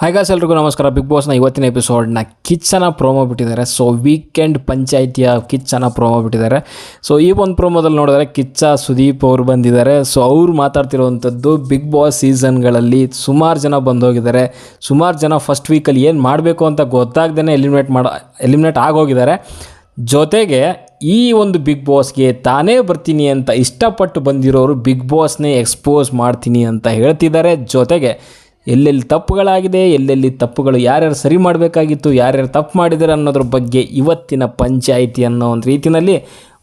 ಹಾಗಾಸ್ ಎಲ್ರಿಗೂ ನಮಸ್ಕಾರ. ಬಿಗ್ ಬಾಸ್ನ ಇವತ್ತಿನ ಎಪಿಸೋಡ್ನ ಕಿಚ್ಚನ ಪ್ರೋಮೋ ಬಿಟ್ಟಿದ್ದಾರೆ. ಸೊ ವೀಕೆಂಡ್ ಪಂಚಾಯಿತಿಯ ಕಿಚ್ಚನ ಪ್ರೋಮೋ ಬಿಟ್ಟಿದ್ದಾರೆ. ಸೊ ಈ ಒಂದು ಪ್ರೋಮೋದಲ್ಲಿ ನೋಡಿದ್ರೆ ಕಿಚ್ಚ ಸುದೀಪ್ ಅವರು ಬಂದಿದ್ದಾರೆ. ಸೊ ಅವ್ರು ಮಾತಾಡ್ತಿರುವಂಥದ್ದು ಬಿಗ್ ಬಾಸ್ ಸೀಸನ್ಗಳಲ್ಲಿ ಸುಮಾರು ಜನ ಬಂದೋಗಿದ್ದಾರೆ. ಸುಮಾರು ಜನ ಫಸ್ಟ್ ವೀಕಲ್ಲಿ ಏನು ಮಾಡಬೇಕು ಅಂತ ಗೊತ್ತಾಗ್ದೇ ಎಲಿಮಿನೇಟ್ ಮಾಡ ಎಲಿಮಿನೇಟ್ ಆಗೋಗಿದ್ದಾರೆ. ಜೊತೆಗೆ ಈ ಒಂದು ಬಿಗ್ ಬಾಸ್ಗೆ ತಾನೇ ಬರ್ತೀನಿ ಅಂತ ಇಷ್ಟಪಟ್ಟು ಬಂದಿರೋರು ಬಿಗ್ ಬಾಸ್ನೇ ಎಕ್ಸ್ಪೋಸ್ ಮಾಡ್ತೀನಿ ಅಂತ ಹೇಳ್ತಿದ್ದಾರೆ. ಜೊತೆಗೆ ಎಲ್ಲೆಲ್ಲಿ ತಪ್ಪುಗಳಾಗಿದೆ, ಎಲ್ಲೆಲ್ಲಿ ತಪ್ಪುಗಳು ಯಾರ್ಯಾರು ಸರಿ ಮಾಡಬೇಕಾಗಿತ್ತು, ಯಾರ್ಯಾರು ತಪ್ಪು ಮಾಡಿದ್ದಾರೆ ಅನ್ನೋದ್ರ ಬಗ್ಗೆ ಇವತ್ತಿನ ಪಂಚಾಯಿತಿ ಅನ್ನೋ ಒಂದು ರೀತಿಯಲ್ಲಿ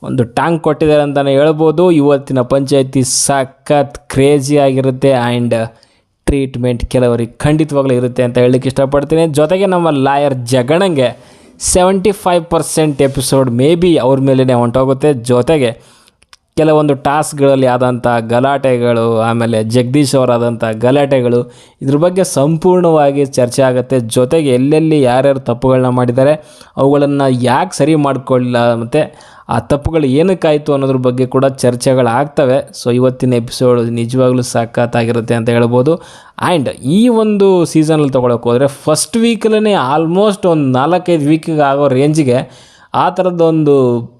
ಒಂದು ಟ್ಯಾಂಕ್ ಕೊಟ್ಟಿದ್ದಾರೆ ಅಂತಲೇ ಹೇಳ್ಬೋದು. ಇವತ್ತಿನ ಪಂಚಾಯಿತಿ ಸಖತ್ ಕ್ರೇಜಿ ಆಗಿರುತ್ತೆ ಆ್ಯಂಡ್ ಟ್ರೀಟ್ಮೆಂಟ್ ಕೆಲವರಿಗೆ ಖಂಡಿತವಾಗ್ಲೂ ಇರುತ್ತೆ ಅಂತ ಹೇಳಲಿಕ್ಕೆ ಇಷ್ಟಪಡ್ತೀನಿ. ಜೊತೆಗೆ ನಮ್ಮ lawyer ಜಗಣಂಗೆ seventy five percent episode may be ಅವ್ರ ಮೇಲೇ ಹೊಂಟೋಗುತ್ತೆ. ಜೊತೆಗೆ ಕೆಲವೊಂದು ಟಾಸ್ಕ್ಗಳಲ್ಲಿ ಆದಂಥ ಗಲಾಟೆಗಳು, ಆಮೇಲೆ ಜಗದೀಶ್ ಅವರಾದಂಥ ಗಲಾಟೆಗಳು, ಇದ್ರ ಬಗ್ಗೆ ಸಂಪೂರ್ಣವಾಗಿ ಚರ್ಚೆ ಆಗುತ್ತೆ. ಜೊತೆಗೆ ಎಲ್ಲೆಲ್ಲಿ ಯಾರ್ಯಾರು ತಪ್ಪುಗಳನ್ನ ಮಾಡಿದ್ದಾರೆ, ಅವುಗಳನ್ನು ಯಾಕೆ ಸರಿ ಮಾಡಿಕೊಳ್ಳಿಲ್ಲ ಮತ್ತು ಆ ತಪ್ಪುಗಳು ಏನಕ್ಕಾಯಿತು ಅನ್ನೋದ್ರ ಬಗ್ಗೆ ಕೂಡ ಚರ್ಚೆಗಳಾಗ್ತವೆ ಸೊ ಇವತ್ತಿನ ಎಪಿಸೋಡ್ ನಿಜವಾಗ್ಲೂ ಸಖತ್ತಾಗಿರುತ್ತೆ ಅಂತ ಹೇಳ್ಬೋದು. ಆ್ಯಂಡ್ ಈ ಒಂದು ಸೀಸನಲ್ಲಿ ತೊಗೊಳಕ್ಕೆ ಹೋದರೆ ಫಸ್ಟ್ ವೀಕಲ್ಲೇ ಆಲ್ಮೋಸ್ಟ್ ಒಂದು ನಾಲ್ಕೈದು ವೀಕಿಗೆ ಆಗೋ ರೇಂಜಿಗೆ ಆ ಥರದ್ದೊಂದು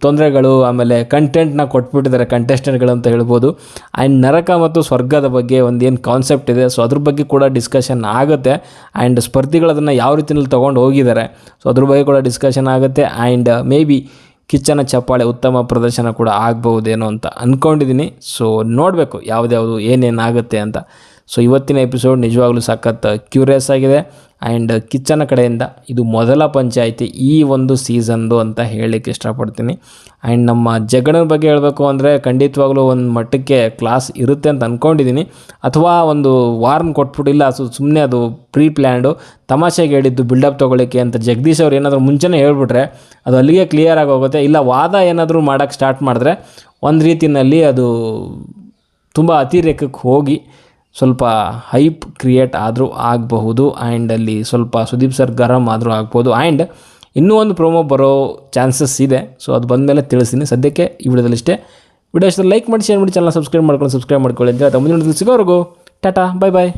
ತೊಂದರೆಗಳು, ಆಮೇಲೆ ಕಂಟೆಂಟ್ನ ಕೊಟ್ಬಿಟ್ಟಿದ್ದಾರೆ ಕಂಟೆಸ್ಟೆಂಟ್ಗಳು ಅಂತ ಹೇಳ್ಬೋದು. ಆ್ಯಂಡ್ ನರಕ ಮತ್ತು ಸ್ವರ್ಗದ ಬಗ್ಗೆ ಒಂದು ಕಾನ್ಸೆಪ್ಟ್ ಇದೆ. ಸೊ ಅದ್ರ ಬಗ್ಗೆ ಕೂಡ ಡಿಸ್ಕಷನ್ ಆಗುತ್ತೆ. ಆ್ಯಂಡ್ ಸ್ಪರ್ಧಿಗಳು ಅದನ್ನು ಯಾವ ರೀತಿಯಲ್ಲಿ ತೊಗೊಂಡು ಹೋಗಿದ್ದಾರೆ. ಸೊ ಅದ್ರ ಬಗ್ಗೆ ಕೂಡ ಡಿಸ್ಕಷನ್ ಆಗುತ್ತೆ. ಆ್ಯಂಡ್ ಮೇ ಬಿ ಕಿಚ್ಚನ ಚಪ್ಪಾಳೆ ಉತ್ತಮ ಪ್ರದರ್ಶನ ಕೂಡ ಆಗ್ಬಹುದೇನೋ ಅಂತ ಅಂದ್ಕೊಂಡಿದ್ದೀನಿ ಸೊ ನೋಡಬೇಕು ಯಾವುದ್ಯಾವುದು ಏನೇನಾಗುತ್ತೆ ಅಂತ. ಸೊ ಇವತ್ತಿನ ಎಪಿಸೋಡ್ ನಿಜವಾಗ್ಲೂ ಸಖತ್ ಕ್ಯೂರಿಯಸ್ ಆಗಿದೆ. ಆ್ಯಂಡ್ ಕಿಚ್ಚನ ಕಡೆಯಿಂದ ಇದು ಮೊದಲ ಪಂಚಾಯಿತಿ ಈ ಒಂದು ಸೀಸನ್ದು ಅಂತ ಹೇಳಲಿಕ್ಕೆ ಇಷ್ಟಪಡ್ತೀನಿ. ಆ್ಯಂಡ್ ನಮ್ಮ ಜಗಣನ ಬಗ್ಗೆ ಹೇಳಬೇಕು ಅಂದರೆ ಖಂಡಿತವಾಗ್ಲೂ ಒಂದು ಮಟ್ಟಕ್ಕೆ ಕ್ಲಾಸ್ ಇರುತ್ತೆ ಅಂತ ಅಂದ್ಕೊಂಡಿದ್ದೀನಿ ಅಥವಾ ಒಂದು ವಾರ್ನ್ ಕೊಟ್ಬಿಟ್ಟಿಲ್ಲ ಸೊ ಸುಮ್ಮನೆ ಅದು ಪ್ರೀ ಪ್ಲ್ಯಾಂಡು ತಮಾಷೆಗೆ ಹೇಳಿದ್ದು ಬಿಲ್ಡಪ್ ತೊಗೊಳಿಕ್ಕೆ ಅಂತ ಜಗದೀಶ್ ಅವ್ರು ಏನಾದರೂ ಮುಂಚೆನೇ ಹೇಳ್ಬಿಟ್ರೆ ಅದು ಅಲ್ಲಿಗೆ ಕ್ಲಿಯರ್ ಆಗಿ ಹೋಗುತ್ತೆ ಇಲ್ಲ ವಾದ ಏನಾದರೂ ಮಾಡೋಕ್ಕೆ ಸ್ಟಾರ್ಟ್ ಮಾಡಿದ್ರೆ ಒಂದು ರೀತಿಯಲ್ಲಿ ಅದು ತುಂಬ ಅತಿರೇಕಕ್ಕೆ ಹೋಗಿ ಸ್ವಲ್ಪ ಹೈಪ್ ಕ್ರಿಯೇಟ್ ಆದರೂ ಆಗಬಹುದು ಆ್ಯಂಡ್ ಅಲ್ಲಿ ಸ್ವಲ್ಪ ಸುದೀಪ್ ಸರ್ ಗರಂ ಆದರೂ ಆಗ್ಬೋದು ಆ್ಯಂಡ್ ಇನ್ನೂ ಒಂದು ಪ್ರೋಮೋ ಬರೋ ಚಾನ್ಸಸ್ ಇದೆ. ಸೊ ಅದು ಬಂದ ಮೇಲೆ ತಿಳಿಸ್ತೀನಿ. ಸದ್ಯಕ್ಕೆ ಈ ವಿಡಿಯೋದಲ್ಲಿ ಇಷ್ಟೇ. ವಿಡಿಯೋ ಇಷ್ಟ ಲೈಕ್ ಮಾಡಿ ಶೇರ್ ಮಾಡಿ ಚಾನಲ್ ಸಬ್ಸ್ಕ್ರೈಬ್ ಮಾಡ್ಕೊಂಡು ಸಬ್ಸ್ಕ್ರೈಬ್ ಮಾಡ್ಕೊಳ್ಳಿ ಅಂತ ಮುಂದಿನ ಸಿಗೋವರೆಗೂ, ಟಾಟಾ ಬಾಯ್ ಬಾಯ್